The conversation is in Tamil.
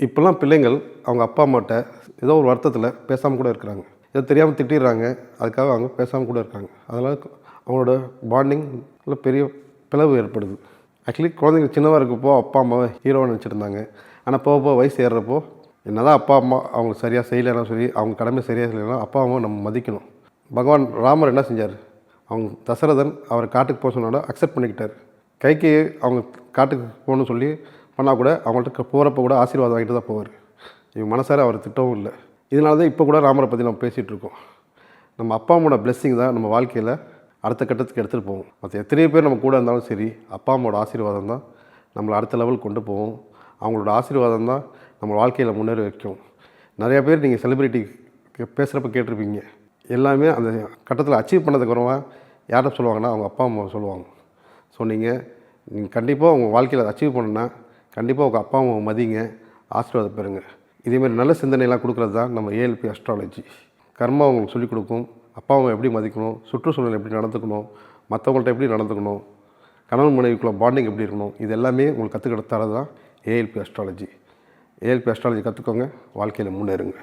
இப்போல்லாம் பிள்ளைங்கள் அவங்க அப்பா அம்மாட்ட ஏதோ ஒரு வருத்தத்தில் பேசாமல் கூட இருக்கிறாங்க. ஏதோ தெரியாமல் திட்டிடுறாங்க. அதுக்காக அவங்க பேசாமல் கூட இருக்காங்க. அதனால் அவங்களோட பாண்டிங்கில் பெரிய பிளவு ஏற்படுது. ஆக்சுவலி குழந்தைங்க சின்னதாக இருக்கப்போ அப்பா அம்மாவை ஹீரோவை நினச்சிருந்தாங்க ஆனால் போக போக வயசு ஏறுறப்போ என்னதான் அப்பா அம்மா அவங்க சரியாக செய்யலைன்னா சரி அவங்க கடமை சரியாக செய்யலைன்னா அப்பா அம்மாவை நம்ம மதிக்கணும். பகவான் ராமர் என்ன செஞ்சார்? அவங்க தசரதன் அவர் காட்டுக்கு போக சொன்னோட அக்செப்ட் பண்ணிக்கிட்டார். கைக்கு அவங்க காட்டுக்கு போகணும்னு சொல்லி பண்ணால் கூட அவங்கள்ட்ட போகிறப்ப கூட ஆசீர்வாதம் வாங்கிட்டு தான் போவார். இவங்க மனசார அவர் திட்டவும் இல்லை. இதனால தான் இப்போ கூட ராமரை பற்றி நம்ம பேசிகிட்டு இருக்கோம். நம்ம அப்பா அம்மாவோட பிளெஸ்ஸிங் தான் நம்ம வாழ்க்கையில் அடுத்த கட்டத்துக்கு எடுத்துகிட்டு போவோம் மற்ற எத்தனையோ பேர் நம்ம கூட இருந்தாலும் சரி அப்பா அம்மாவோட ஆசீர்வாதம் தான் நம்மளை அடுத்த லெவல் கொண்டு போவோம் அவங்களோட ஆசீர்வாதம் தான் நம்ம வாழ்க்கையில் முன்னேற வைக்கும். நிறையா பேர் நீங்கள் செலிப்ரிட்டி பேசுகிறப்ப கேட்டிருப்பீங்க. எல்லாமே அந்த கட்டத்தில் அச்சீவ் பண்ணதுக்கப்புறமா யார்கிட்ட சொல்லுவாங்கன்னா அவங்க அப்பா அம்மா சொல்லுவாங்க. ஸோ நீங்கள் நீங்கள் கண்டிப்பாக உங்கள் வாழ்க்கையில் அச்சீவ் பண்ணணுன்னா கண்டிப்பாக உங்கள் அப்பா அம்மாவை மதிங்க. ஆசீர்வாதம் பெறுங்க. இதேமாதிரி நல்ல சிந்தனையெல்லாம் கொடுக்குறது தான் நம்ம ஏஎல்பி அஸ்ட்ராலஜி கர்மா அவங்களுக்கு சொல்லிக் கொடுக்கும். அப்பா அம்மா எப்படி மதிக்கணும்? சுற்றுச்சூழல் எப்படி நடந்துக்கணும்? மற்றவங்கள்ட்ட எப்படி நடந்துக்கணும்? கணவன் மனைவிக்குள்ள பாண்டிங் எப்படி இருக்கணும்? இது எல்லாமே உங்களுக்கு கற்றுக்கிட்டு தரது தான் ஏஎல்பி அஸ்ட்ராலஜி ஏஎல்பி அஸ்ட்ராலஜி கற்றுக்கோங்க வாழ்க்கையில் முன்னேறுங்க.